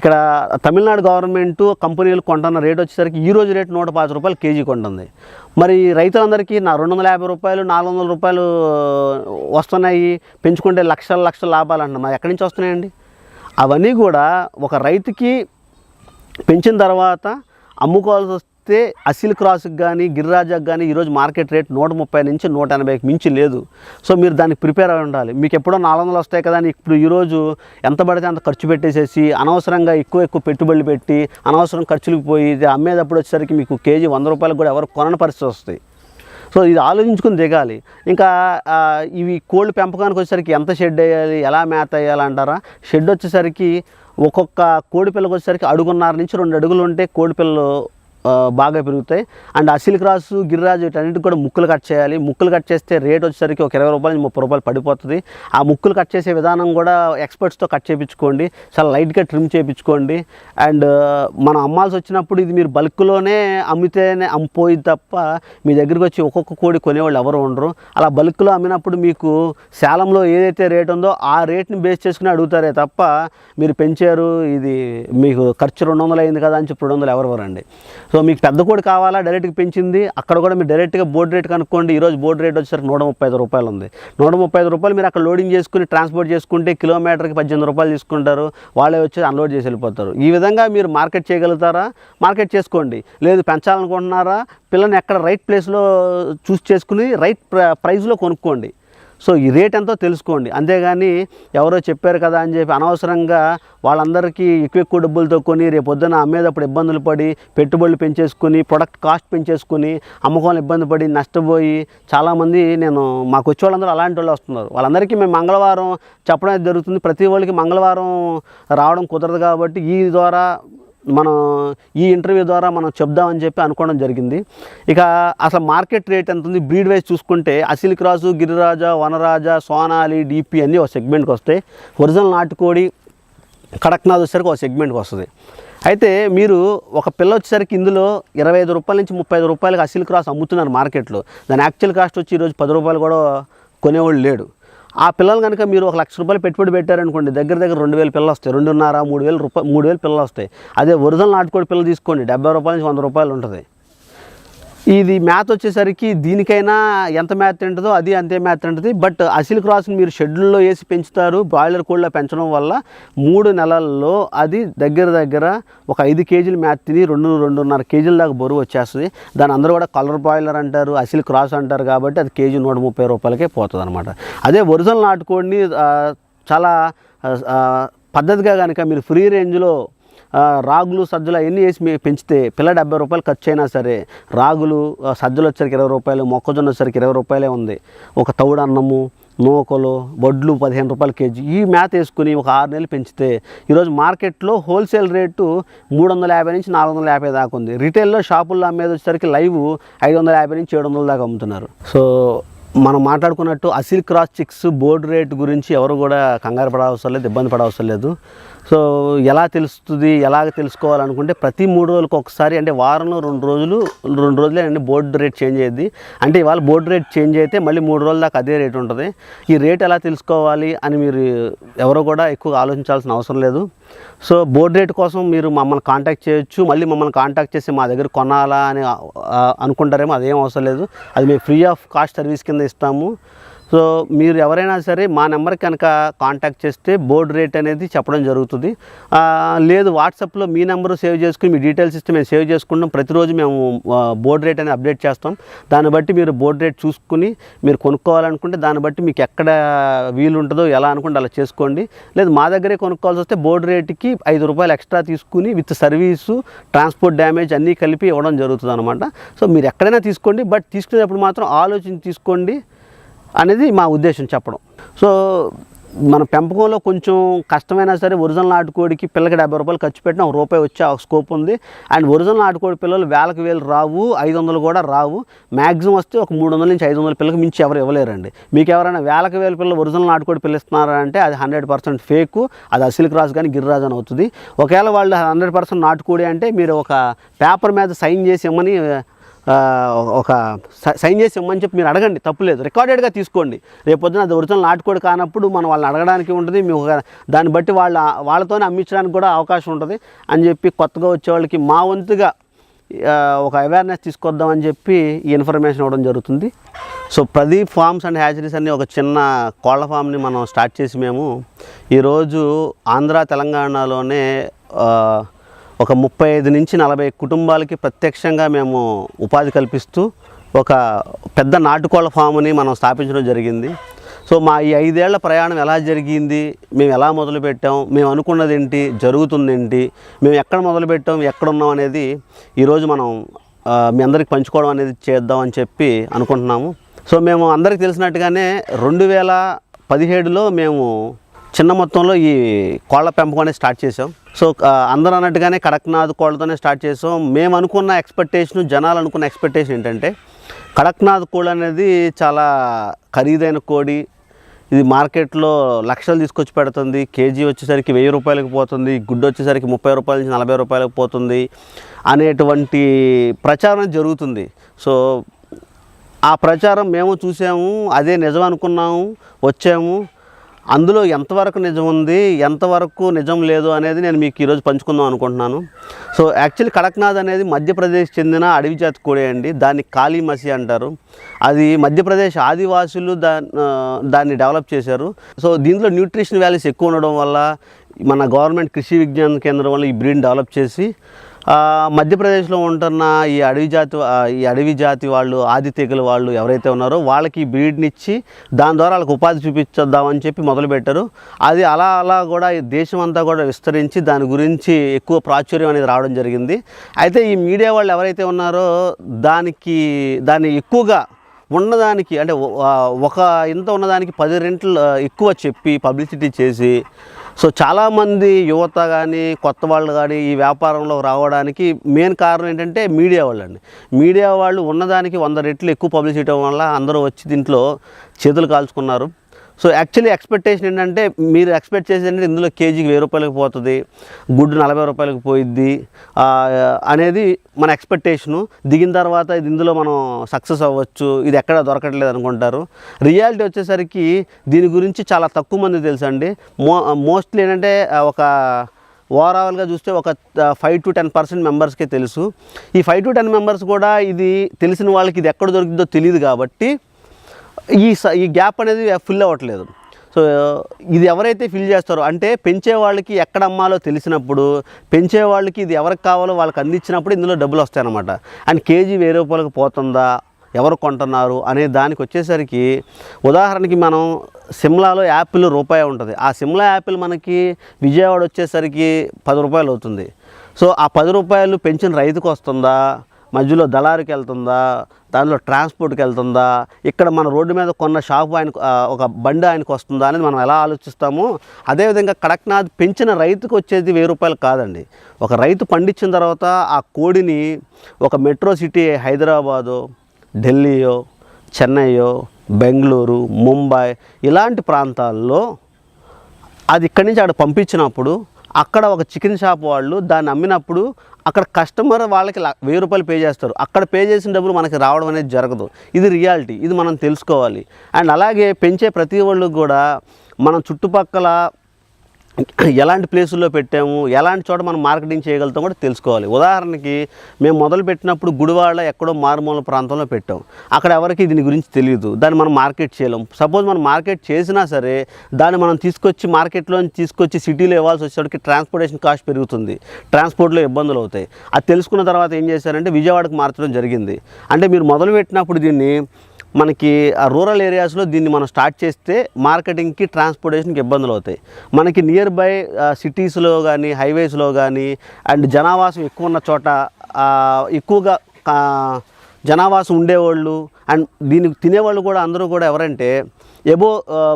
ఇక్కడ తమిళనాడు గవర్నమెంట్ కంపెనీలు కొంటున్న రేట్ వచ్చేసరికి ఈ రోజు రేటు నూట పాతి రూపాయలు కేజీ కొంటుంది. మరి రైతులందరికీ నా రెండు వందల యాభై రూపాయలు నాలుగు వందల రూపాయలు వస్తున్నాయి. పెంచుకుంటే లక్షల లక్షల లాభాలు అంటున్నారు మరి ఎక్కడి నుంచి వస్తున్నాయండి? అవన్నీ కూడా ఒక రైతుకి పెంచిన తర్వాత అమ్ముకోవాల్సి చూస్తే అసిల్ క్రాస్కి కానీ గిరిరాజాకి కానీ ఈరోజు మార్కెట్ రేట్ నూట ముప్పై నుంచి నూట ఎనభైకి మించి లేదు. సో మీరు దానికి ప్రిపేర్ అయి ఉండాలి. మీకు ఎప్పుడో నాలుగు వందలు వస్తాయి కదా అని ఇప్పుడు ఈరోజు ఎంత పడితే అంత ఖర్చు పెట్టేసేసి అనవసరంగా ఎక్కువ ఎక్కువ పెట్టుబడులు పెట్టి అనవసరం ఖర్చులకు పోయి అమ్మేటప్పుడు వచ్చేసరికి మీకు కేజీ వంద రూపాయలకు కూడా ఎవరు కొనని పరిస్థితి వస్తాయి. సో ఇది ఆలోచించుకుని దిగాలి. ఇంకా ఇవి కోళ్ళు పెంపకానికి వచ్చేసరికి ఎంత షెడ్ వేయాలి ఎలా మేత వేయాలి అంటారా? షెడ్ వచ్చేసరికి ఒక్కొక్క కోడి పిల్లకి వచ్చేసరికి అడుగున్నర నుంచి రెండు అడుగులు ఉంటే కోడి పిల్లలు బాగా పెరుగుతాయి. అండ్ అసిల్ క్రాసు గిరిరాజు వీటన్నిటి కూడా ముక్కులు కట్ చేయాలి. ముక్కులు కట్ చేస్తే రేట్ వచ్చేసరికి ఒక ఇరవై రూపాయలు ముప్పై రూపాయలు పడిపోతుంది. ఆ ముక్కులు కట్ చేసే విధానం కూడా ఎక్స్పర్ట్స్తో కట్ చేయించుకోండి చాలా లైట్గా ట్రిమ్ చేయించుకోండి అండ్ మనం అమ్మాల్సి వచ్చినప్పుడు ఇది మీరు బల్క్లోనే అమ్మితేనే అమ్మిపోయింది తప్ప మీ దగ్గరికి వచ్చి ఒక్కొక్క కోడి కొనేవాళ్ళు ఎవరు ఉండరు. అలా బల్క్లో అమ్మినప్పుడు మీకు శాలంలో ఏదైతే రేట్ ఉందో ఆ రేట్ని బేస్ చేసుకుని అడుగుతారే తప్ప మీరు పెంచారు ఇది మీకు ఖర్చు రెండు వందలు అయింది కదా అని చెప్పి రెండు వందలు ఎవరు వరండి సో మీకు పెద్ద కోడి కావాలా? డైరెక్ట్గా పెంచింది. అక్కడ కూడా మీరు డైరెక్ట్గా బోర్డు రేట్ కనుక్కోండి. ఈరోజు బోర్డు రేట్ వచ్చేసరికి నూట ముప్పై ఐదు రూపాయలు ఉంది. నూట ముప్పై ఐదు రూపాయలు మీరు అక్కడ లోడింగ్ చేసుకుని ట్రాన్స్పోర్ట్ చేసుకుంటే కిలోమీటర్కి పద్దెనిమిది రూపాయలు తీసుకుంటారు. వాళ్ళే వచ్చి అన్లోడ్ చేసి వెళ్ళిపోతారు. ఈ విధంగా మీరు మార్కెట్ చేయగలుగుతారా? మార్కెట్ చేసుకోండి. లేదు పెంచాలనుకుంటున్నారా? పిల్లని ఎక్కడ రైట్ ప్లేస్లో చూస్ చేసుకుని రైట్ ప్ర ప్రైజ్లో కొనుక్కోండి. సో ఈ రేట్ ఎంతో తెలుసుకోండి. అంతేగాని ఎవరో చెప్పారు కదా అని చెప్పి అనవసరంగా వాళ్ళందరికీ ఎక్కువ ఎక్కువ డబ్బులతో కొని రేపు పొద్దున అమ్మేటప్పుడు ఇబ్బందులు పడి పెట్టుబడులు పెంచేసుకుని ప్రొడక్ట్ కాస్ట్ పెంచేసుకుని అమ్మకంలో ఇబ్బంది పడి నష్టపోయి చాలామంది నేను మాకు వచ్చే వాళ్ళందరూ అలాంటి వాళ్ళు వస్తున్నారు. వాళ్ళందరికీ మేము మంగళవారం చెప్పడం జరుగుతుంది. ప్రతి వాళ్ళకి మంగళవారం రావడం కుదరదు కాబట్టి ఈ ద్వారా మనం ఈ ఇంటర్వ్యూ ద్వారా మనం చెప్దామని చెప్పి అనుకోవడం జరిగింది. ఇక అసలు మార్కెట్ రేట్ ఎంత ఉంది? బ్రీడ్ వైజ్ చూసుకుంటే అసిల్ క్రాసు గిరిరాజ వనరాజ సోనాలి డిపి అన్నీ ఒక సెగ్మెంట్కి వస్తాయి. ఒరిజినల్ నాటుకోడి కడక్నాథ్ వచ్చేసరికి ఒక సెగ్మెంట్కి వస్తుంది. అయితే మీరు ఒక పిల్ల వచ్చేసరికి ఇందులో ఇరవై ఐదు రూపాయల నుంచి ముప్పై ఐదు రూపాయలకి అసిల్ క్రాస్ అమ్ముతున్నారు మార్కెట్లో. దాని యాక్చువల్ కాస్ట్ వచ్చి ఈరోజు పది రూపాయలు కూడా కొనేవాళ్ళు లేడు. ఆ పిల్లలు కనుక మీరు ఒక లక్ష రూపాయలు పెట్టుబడి పెట్టారనుకోండి దగ్గర దగ్గర రెండు వేల పిల్లలు వస్తాయి. రెండున్నర మూడు వేల రూపాయలు మూడు వేల పిల్లలు వస్తాయి. అదే ఒరిజినల్ నాటుకోడి పిల్లలు తీసుకోండి డెబ్బై రూపాయల నుంచి వంద రూపాయలు ఉంటుంది. ఇది మ్యాథ్ వచ్చేసరికి దీనికైనా ఎంత మ్యాథ్ ఉంటుందో అది అంతే మ్యాథ్ ఉంటుంది. బట్ అసిల్ క్రాస్ని మీరు షెడ్యూల్లో వేసి పెంచుతారు బాయిలర్ కోళ్ళ పెంచడం వల్ల మూడు నెలల్లో అది దగ్గర దగ్గర ఒక ఐదు కేజీలు మ్యాథ్ తిని రెండు రెండున్నర కేజీల దాకా బరువు వచ్చేస్తుంది. దాని అందరూ కూడా కలర్ బాయిలర్ అంటారు అసిల్ క్రాస్ అంటారు కాబట్టి అది కేజీ నూట ముప్పై రూపాయలకే పోతుంది అనమాట అదే ఒరిజినల్ నాటుకోడిని చాలా పద్ధతిగా కనుక మీరు ఫ్రీ రేంజ్లో రాగులు సజ్జలు అవన్నీ వేసి పెంచితే పిల్ల డెబ్బై రూపాయలు ఖర్చు అయినా సరే రాగులు సజ్జలు వచ్చరికి ఇరవై రూపాయలు మొక్కజొన్న వచ్చరికి ఇరవై రూపాయలే ఉంది. ఒక తౌడు అన్నము నూకలు వడ్లు పదిహేను రూపాయలు కేజీ. ఈ మేత వేసుకుని ఒక ఆరు నెలలు పెంచితే ఈరోజు మార్కెట్లో హోల్సేల్ రేటు మూడు వందల యాభై నుంచి నాలుగు వందల యాభై దాకా ఉంది. రిటైల్లో షాపుల్లో అమ్మేది వచ్చేసరికి లైవ్ ఐదు వందల యాభై నుంచి ఏడు వందల దాకా అమ్ముతున్నారు. సో మనం మాట్లాడుకున్నట్టు Aseel cross chicks board rate గురించి ఎవరు కూడా కంగారు పడవసరం లేదు ఇబ్బంది పడవసరం లేదు. సో ఎలా తెలుస్తుంది ఎలాగ తెలుసుకోవాలనుకుంటే ప్రతి మూడు రోజులకు ఒకసారి అంటే వారంలో రెండు రోజులు రెండు రోజులే అండి బోర్డు రేట్ చేంజ్ అయ్యింది. అంటే ఇవాళ బోర్డు రేట్ చేంజ్ అయితే మళ్ళీ మూడు రోజుల దాకా అదే రేట్ ఉంటుంది. ఈ రేట్ ఎలా తెలుసుకోవాలి అని మీరు ఎవరో కూడా ఎక్కువ ఆలోచించాల్సిన అవసరం లేదు. సో బోర్డు రేట్ కోసం మీరు మమ్మల్ని కాంటాక్ట్ చేయొచ్చు. మళ్ళీ మమ్మల్ని కాంటాక్ట్ చేసి మా దగ్గర కొనాలా అని అనుకుంటారేమో అదేం అవసరం లేదు. అది మేము ఫ్రీ ఆఫ్ కాస్ట్ సర్వీస్ కింద ఇస్తాము. సో మీరు ఎవరైనా సరే మా నెంబర్ కనుక కాంటాక్ట్ చేస్తే బోర్డు రేట్ అనేది చెప్పడం జరుగుతుంది. లేదు వాట్సాప్లో మీ నెంబరు సేవ్ చేసుకుని మీ డీటెయిల్స్ ఇస్తే మేము సేవ్ చేసుకుంటాం. ప్రతిరోజు మేము బోర్డు రేట్ అనేది అప్డేట్ చేస్తాం. దాన్ని బట్టి మీరు బోర్డు రేట్ చూసుకుని మీరు కొనుక్కోవాలనుకుంటే దాన్ని బట్టి మీకు ఎక్కడ వీలు ఉంటుందో ఎలా అనుకుంటే అలా చేసుకోండి. లేదు మా దగ్గరే కొనుక్కోవాల్సి వస్తే బోర్డు రేట్కి ఐదు రూపాయలు ఎక్స్ట్రా తీసుకుని విత్ సర్వీసు ట్రాన్స్పోర్ట్ డ్యామేజ్ అన్నీ కలిపి ఇవ్వడం జరుగుతుంది అనమాట సో మీరు ఎక్కడైనా తీసుకోండి. బట్ తీసుకునేటప్పుడు మాత్రం ఆలోచించి తీసుకోండి. అనేది మా ఉద్దేశం చెప్పడం. సో మన పెంపకంలో కొంచెం కష్టమైనా సరే ఒరిజినల్ నాటుకోడికి పిల్లకి డెబ్బై రూపాయలు ఖర్చు పెట్టిన ఒక రూపాయి వచ్చే ఒక స్కోప్ ఉంది. అండ్ ఒరిజినల్ నాటుకోడి పిల్లలు వేలకు వేలు రావు ఐదు వందలు కూడా రావు. మ్యాక్సిమం వస్తే ఒక మూడు వందల నుంచి ఐదు వందల పిల్లకి మించి ఎవరు ఇవ్వలేరండి. మీకు ఎవరైనా వేలకు వేలు పిల్లలు ఒరిజినల్ నాటుకోడి పిల్ల ఇస్తున్నారంటే అది హండ్రెడ్ పర్సెంట్ ఫేక్ అది అసిల్ క్రాస్ కానీ గిరిరాజ్ అని అవుతుంది. ఒకవేళ వాళ్ళు హండ్రెడ్ పర్సెంట్ నాటుకోడి అంటే మీరు ఒక పేపర్ మీద సైన్ చేసి ఇమ్మని ఒక సైన్ చేసి ఇమ్మని చెప్పి మీరు అడగండి తప్పులేదు రికార్డెడ్గా తీసుకోండి. రేపు పొద్దున అది ఒరిజినల్ నాటుకోడి కానప్పుడు మనం వాళ్ళని అడగడానికి ఉంటుంది మీకు దాన్ని బట్టి వాళ్ళ వాళ్ళతోనే అమ్మించడానికి కూడా అవకాశం ఉంటుంది అని చెప్పి కొత్తగా వచ్చే వాళ్ళకి మా వంతుగా ఒక అవేర్నెస్ తీసుకొద్దామని చెప్పి ఈ ఇన్ఫర్మేషన్ ఇవ్వడం జరుగుతుంది. So Pradeep farms and hatcheries అనే ఒక చిన్న కోళ్ళ ఫామ్ని మనం స్టార్ట్ చేసి మేము ఈరోజు ఆంధ్ర తెలంగాణలోనే ఒక ముప్పై ఐదు నుంచి నలభై కుటుంబాలకి ప్రత్యక్షంగా మేము ఉపాధి కల్పిస్తూ ఒక పెద్ద నాటుకోళ్ళ ఫామ్ని మనం స్థాపించడం జరిగింది. సో మా ఈ ఐదేళ్ళ ప్రయాణం ఎలా జరిగింది? మేము ఎలా మొదలుపెట్టాం? మేము అనుకున్నది ఏంటి? జరుగుతుంది ఏంటి? మేము ఎక్కడ మొదలుపెట్టాం? ఎక్కడున్నాం అనేది ఈరోజు మనం మీ అందరికి పంచుకోవడం అనేది చేద్దాం అని చెప్పి అనుకుంటున్నాము. సో మేము అందరికి తెలిసినట్టుగానే రెండు వేల పదిహేడులో మేము చిన్న మొత్తంలో ఈ కోళ్ళ పెంపకం అనేది స్టార్ట్ చేసాం సో అందరూ అన్నట్టుగానే కడక్నాథ్ కోళ్ళతోనే స్టార్ట్ చేసాం. మేము అనుకున్న ఎక్స్పెక్టేషన్ జనాలు అనుకున్న ఎక్స్పెక్టేషన్ ఏంటంటే కడక్నాథ్ కోళ్ళు అనేది చాలా ఖరీదైన కోడి. ఇది మార్కెట్లో లక్షలు తీసుకొచ్చి పెడుతుంది. కేజీ వచ్చేసరికి వెయ్యి రూపాయలకు పోతుంది. గుడ్డు వచ్చేసరికి ముప్పై రూపాయల నుంచి నలభై రూపాయలకు పోతుంది అనేటువంటి ప్రచారం జరుగుతుంది. సో ఆ ప్రచారం మేము చూసాము అదే నిజం అనుకున్నాము వచ్చాము. అందులో ఎంతవరకు నిజం ఉంది ఎంతవరకు నిజం లేదు అనేది నేను మీకు ఈరోజు పంచుకుందాం అనుకుంటున్నాను. సో యాక్చువల్లీ కడక్నాథ్ అనేది మధ్యప్రదేశ్ చెందిన అడవి జాతి కోడి అండి. దాన్ని కాళీ మసి అంటారు. అది మధ్యప్రదేశ్ ఆదివాసులు దా దాన్ని డెవలప్ చేశారు. సో దీంట్లో న్యూట్రిషన్ వాల్యూస్ ఎక్కువ ఉండడం వల్ల మన గవర్నమెంట్ కృషి విజ్ఞాన కేంద్రం వల్ల ఈ బ్రీడ్ని డెవలప్ చేసి మధ్యప్రదేశ్లో ఉంటున్న ఈ అడవి జాతి ఈ అడవి జాతి వాళ్ళు ఆది తెగులు వాళ్ళు ఎవరైతే ఉన్నారో వాళ్ళకి బ్రీడ్నిచ్చి దాని ద్వారా వాళ్ళకి ఉపాధి చూపించేద్దామని చెప్పి మొదలుపెట్టారు. అది అలా అలా కూడా ఈ దేశం అంతా కూడా విస్తరించి దాని గురించి ఎక్కువ ప్రాచుర్యం అనేది రావడం జరిగింది. అయితే ఈ మీడియా వాళ్ళు ఎవరైతే ఉన్నారో దానికి దాన్ని ఎక్కువగా ఉన్నదానికి అంటే ఒక ఇంత ఉన్నదానికి పది రెంట్లు ఎక్కువ చెప్పి పబ్లిసిటీ చేసి సో చాలామంది యువత కానీ కొత్త వాళ్ళు కానీ ఈ వ్యాపారంలో రావడానికి మెయిన్ కారణం ఏంటంటే మీడియా వాళ్ళండి. మీడియా వాళ్ళు ఉన్నదానికి వంద రెట్లు ఎక్కువ పబ్లిసిటీ ఇవ్వడం వల్ల అందరూ వచ్చి దీంట్లో చేతులు కాల్చుకున్నారు. సో యాక్చువల్లీ ఎక్స్పెక్టేషన్ ఏంటంటే మీరు ఎక్స్పెక్ట్ చేసేది ఇందులో కేజీకి వెయ్యి రూపాయలకు పోతుంది గుడ్డు నలభై రూపాయలకు పోయిద్ది అనేది మన ఎక్స్పెక్టేషను దిగిన తర్వాత ఇది ఇందులో మనం సక్సెస్ అవ్వచ్చు ఇది ఎక్కడ దొరకట్లేదు అనుకుంటారు. రియాలిటీ వచ్చేసరికి దీని గురించి చాలా తక్కువ మంది తెలుసండి. మో మోస్ట్లీ ఏంటంటే ఒక ఓవరాల్గా చూస్తే ఒక ఫైవ్ టు టెన్ పర్సెంట్ మెంబర్స్కే తెలుసు. ఈ ఫైవ్ టు టెన్ మెంబర్స్ కూడా ఇది తెలిసిన వాళ్ళకి ఇది ఎక్కడ దొరికిందో తెలియదు కాబట్టి ఈ స- ఈ గ్యాప్ అనేది ఫిల్ అవ్వట్లేదు. సో ఇది ఎవరైతే ఫిల్ చేస్తారో అంటే పెంచే వాళ్ళకి ఎక్కడ అమ్మాలో తెలిసినప్పుడు పెంచే వాళ్ళకి ఇది ఎవరికి కావాలో వాళ్ళకి అందించినప్పుడు ఇందులో డబ్బులు వస్తాయన్నమాట. అండ్ కేజీ వెయ్యి రూపాయలకు పోతుందా? ఎవరు కొంటున్నారు? అనే దానికి వచ్చేసరికి ఉదాహరణకి మనం సిమ్లాలో యాపిల్ రూపాయి ఉంటుంది. ఆ సిమ్లా యాపిల్ మనకి విజయవాడ వచ్చేసరికి పది రూపాయలు అవుతుంది. సో ఆ పది రూపాయలు పెంచిన రైతుకు వస్తుందా? మధ్యలో దళారికి వెళ్తుందా? దానిలో ట్రాన్స్పోర్ట్కి వెళ్తుందా? ఇక్కడ మన రోడ్డు మీద కొన్న షాపు ఆయన ఒక బండి ఆయనకు వస్తుందా అనేది మనం ఎలా ఆలోచిస్తామో? అదేవిధంగా కడక్నాథ్ పెంచిన రైతుకు వచ్చేది వెయ్యి రూపాయలు కాదండి. ఒక రైతు పండించిన తర్వాత ఆ కోడిని ఒక మెట్రో సిటీ హైదరాబాదు ఢిల్లీయో చెన్నైయో బెంగళూరు ముంబై ఇలాంటి ప్రాంతాల్లో అది ఇక్కడి నుంచి అక్కడ పంపించినప్పుడు అక్కడ ఒక చికెన్ షాప్ వాళ్ళు దాన్ని అమ్మినప్పుడు అక్కడ కస్టమర్ వాళ్ళకి వెయ్యి రూపాయలు పే చేస్తారు. అక్కడ పే చేసిన డబ్బులు మనకి రావడం అనేది జరగదు. ఇది రియాలిటీ. ఇది మనం తెలుసుకోవాలి. అండ్ అలాగే పెంచే ప్రతి వాళ్ళు కూడా మనం చుట్టుపక్కల ఎలాంటి ప్లేసుల్లో పెట్టాము ఎలాంటి చోట మనం మార్కెటింగ్ చేయగలుగుతాం కూడా తెలుసుకోవాలి. ఉదాహరణకి మేము మొదలు పెట్టినప్పుడు గుడివాడ ఎక్కడో మారుమూల ప్రాంతంలో పెట్టాం. అక్కడ ఎవరికి దీని గురించి తెలియదు. దాన్ని మనం మార్కెట్ చేయలేం. సపోజ్ మనం మార్కెట్ చేసినా సరే దాన్ని మనం తీసుకొచ్చి మార్కెట్లో తీసుకొచ్చి సిటీలో ఇవ్వాల్సి వచ్చేసరికి ట్రాన్స్పోర్టేషన్ కాస్ట్ పెరుగుతుంది. ట్రాన్స్పోర్ట్లో ఇబ్బందులు అవుతాయి. అది తెలుసుకున్న తర్వాత ఏం చేశారంటే విజయవాడకు మార్చడం జరిగింది. అంటే మీరు మొదలు పెట్టినప్పుడు దీన్ని మనకి ఆ రూరల్ ఏరియాస్లో దీన్ని మనం స్టార్ట్ చేస్తే మార్కెటింగ్కి ట్రాన్స్పోర్టేషన్కి ఇబ్బందులు అవుతాయి. మనకి నియర్ బై సిటీస్లో కానీ హైవేస్లో కానీ అండ్ జనావాసం ఎక్కువ ఉన్న చోట ఎక్కువగా జనావాసం ఉండేవాళ్ళు అండ్ దీనికి తినేవాళ్ళు కూడా అందరూ కూడా ఎవరంటే ఎబో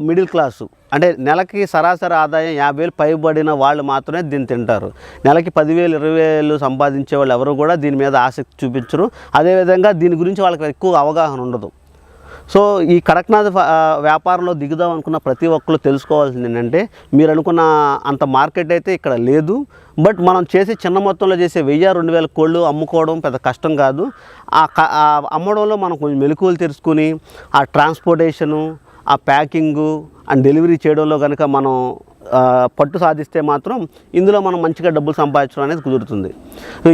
మిడిల్ క్లాసు అంటే నెలకి సరాసరి ఆదాయం యాభై వేలు పైబడిన వాళ్ళు మాత్రమే దీన్ని తింటారు. నెలకి పదివేలు ఇరవై వేలు సంపాదించే వాళ్ళు ఎవరు కూడా దీని మీద ఆసక్తి చూపించరు. అదేవిధంగా దీని గురించి వాళ్ళకి ఎక్కువ అవగాహన ఉండదు. సో ఈ కడక్నాథ్ వ్యాపారంలో దిగుదాం అనుకున్న ప్రతి ఒక్కరు తెలుసుకోవాల్సింది ఏంటంటే మీరు అనుకున్న అంత మార్కెట్ అయితే ఇక్కడ లేదు. బట్ మనం చేసే చిన్న మొత్తంలో చేసే వెయ్యి రెండు వేల కోళ్ళు అమ్ముకోవడం పెద్ద కష్టం కాదు. ఆ క- అమ్మడంలో మనం కొంచెం మెలకువలు తెలుసుకుని ఆ ట్రాన్స్పోర్టేషను ఆ ప్యాకింగు అండ్ డెలివరీ చేయడంలో కనుక మనం పట్టు సాధిస్తే మాత్రం ఇందులో మనం మంచిగా డబ్బులు సంపాదించడం అనేది కుదురుతుంది.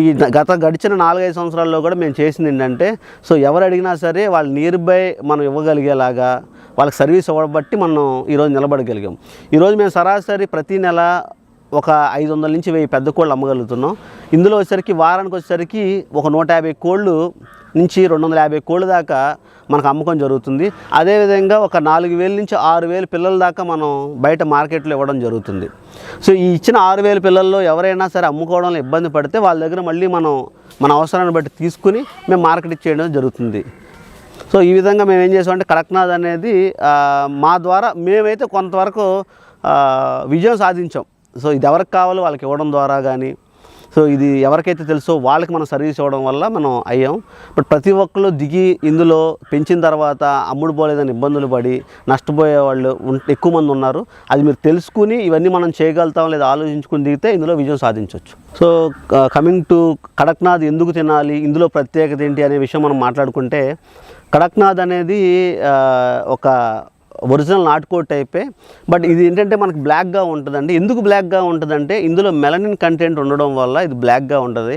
ఈ గత గడిచిన నాలుగైదు సంవత్సరాల్లో కూడా మేము చేసింది ఏంటంటే సో ఎవరు అడిగినా సరే వాళ్ళు నియర్ బై మనం ఇవ్వగలిగేలాగా వాళ్ళకి సర్వీస్ ఇవ్వబట్టి మనం ఈరోజు నిలబడగలిగాం. ఈరోజు మేము సరాసరి ప్రతి నెల ఒక ఐదు వందల నుంచి వెయ్యి పెద్ద కోళ్ళు అమ్మగలుగుతున్నాం. ఇందులో వచ్చేసరికి వారానికి వచ్చేసరికి ఒక నూట యాభై కోళ్ళు నుంచి రెండు వందల యాభై కోళ్ళ దాకా మనకు అమ్మకం జరుగుతుంది. అదేవిధంగా ఒక నాలుగు వేల నుంచి ఆరు వేల పిల్లల దాకా మనం బయట మార్కెట్లో ఇవ్వడం జరుగుతుంది. సో ఈ ఇచ్చిన ఆరు వేల పిల్లల్లో ఎవరైనా సరే అమ్ముకోవడంలో ఇబ్బంది పడితే వాళ్ళ దగ్గర మళ్ళీ మనం మన అవసరాన్ని బట్టి తీసుకుని మేము మార్కెట్ ఇచ్చేయడం జరుగుతుంది. సో ఈ విధంగా మేము ఏం చేసామంటే కడక్నాథ్ అనేది మా ద్వారా మేమైతే కొంతవరకు విజయం సాధించాం. సో ఇది ఎవరికి కావాలో వాళ్ళకి ఇవ్వడం ద్వారా కానీ సో ఇది ఎవరికైతే తెలుసో వాళ్ళకి మనం సర్వీస్ ఇవ్వడం వల్ల మనం అయ్యాం. బట్ ప్రతి ఒక్కరు దిగి ఇందులో పెంచిన తర్వాత అమ్ముడు పోలేదని ఇబ్బందులు పడి నష్టపోయే వాళ్ళు ఎక్కువ మంది ఉన్నారు. అది మీరు తెలుసుకుని ఇవన్నీ మనం చేయగలుగుతాం లేదా ఆలోచించుకుని దిగితే ఇందులో విజయం సాధించవచ్చు సో కమింగ్ టు కడక్నాథ్ ఎందుకు తినాలి ఇందులో ప్రత్యేకత ఏంటి అనే విషయం మనం మాట్లాడుకుంటే కడక్నాథ్ అనేది ఒక ఒరిజినల్ నాటుకోట్ టైపే. బట్ ఇది ఏంటంటే మనకు బ్లాక్గా ఉంటుందండి. ఎందుకు బ్లాక్గా ఉంటుందంటే ఇందులో మెలనిన్ కంటెంట్ ఉండడం వల్ల ఇది బ్లాక్గా ఉంటుంది.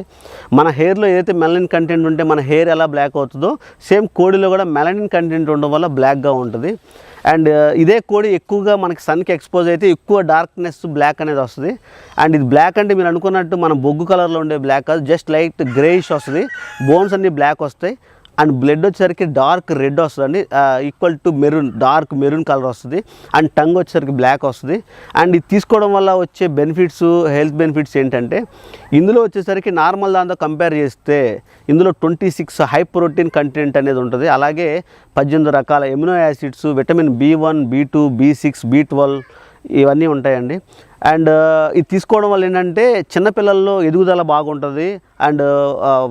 మన హెయిర్లో ఏదైతే మెలనిన్ కంటెంట్ ఉంటే మన హెయిర్ ఎలా బ్లాక్ అవుతుందో సేమ్ కోడిలో కూడా మెలనిన్ కంటెంట్ ఉండడం వల్ల బ్లాక్గా ఉంటుంది. అండ్ ఇదే కోడి ఎక్కువగా మనకి సన్కి ఎక్స్పోజ్ అయితే ఎక్కువ డార్క్నెస్ బ్లాక్ అనేది వస్తుంది. అండ్ ఇది బ్లాక్ అంటే మీరు అనుకున్నట్టు మన బొగ్గు కలర్లో ఉండే బ్లాక్ కాదు జస్ట్ లైట్ గ్రేయిష్ వస్తుంది. బోన్స్ అన్ని బ్లాక్ వస్తాయి. అండ్ బ్లడ్ వచ్చేసరికి డార్క్ రెడ్ వస్తుందండి. Equal to maroon dark maroon colour వస్తుంది. అండ్ టంగ్ వచ్చేసరికి బ్లాక్ వస్తుంది. అండ్ ఇది తీసుకోవడం వల్ల వచ్చే బెనిఫిట్స్ హెల్త్ బెనిఫిట్స్ ఏంటంటే ఇందులో వచ్చేసరికి నార్మల్ దాంతో కంపేర్ చేస్తే ఇందులో twenty six high protein content అనేది ఉంటుంది. అలాగే పద్దెనిమిది రకాల amino acids vitamin B one B two B six B twelve ఇవన్నీ ఉంటాయండి. అండ్ ఇది తీసుకోవడం వల్ల ఏంటంటే చిన్నపిల్లల్లో ఎదుగుదల బాగుంటుంది. అండ్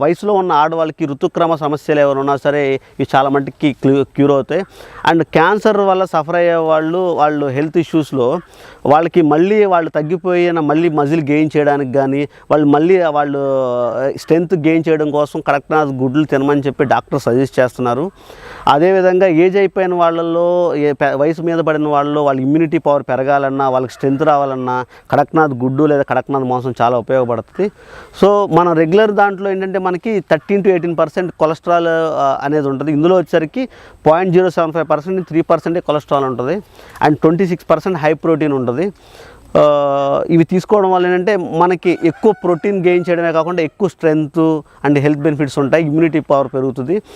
వయసులో ఉన్న ఆడవాళ్ళకి ఋతుక్రమ సమస్యలు ఏమైనా ఉన్నా సరే ఇవి చాలా మట్టుకి క్యూర్ అవుతాయి. అండ్ క్యాన్సర్ వల్ల సఫర్ అయ్యే వాళ్ళు వాళ్ళు హెల్త్ ఇష్యూస్లో వాళ్ళకి మళ్ళీ వాళ్ళు తగ్గిపోయిన మళ్ళీ మజిల్ గెయిన్ చేయడానికి కానీ వాళ్ళు మళ్ళీ వాళ్ళు స్ట్రెంత్ గెయిన్ చేయడం కోసం కరెక్ట్ గుడ్లు తినమని చెప్పి డాక్టర్ సజెస్ట్ చేస్తున్నారు. అదేవిధంగా ఏజ్ అయిపోయిన వాళ్ళల్లో వయసు మీద పడిన వాళ్ళలో వాళ్ళ ఇమ్యూనిటీ పవర్ పెరగాలన్నా వాళ్ళకి స్ట్రెంత్ రావాలన్నా కడక్నాథ్ గుడ్డు లేదా కడక్నాథ్ మాంసం చాలా ఉపయోగపడుతుంది. సో మనం రెగ్యులర్ దాంట్లో ఏంటంటే మనకి thirteen to eighteen percent cholesterol అనేది ఉంటుంది. ఇందులో వచ్చేసరికి point zero seven five percent three పర్సెంటే కొలెస్ట్రాల్ ఉంటుంది. And twenty six percent high protein ఉంటుంది. ఇవి తీసుకోవడం వల్ల ఏంటంటే మనకి ఎక్కువ ప్రోటీన్ గెయిన్ చేయడమే కాకుండా ఎక్కువ స్ట్రెంగ్త్ అండ్ హెల్త్ బెనిఫిట్స్ ఉంటాయి. ఇమ్యూనిటీ పవర్ పెరుగుతుంది.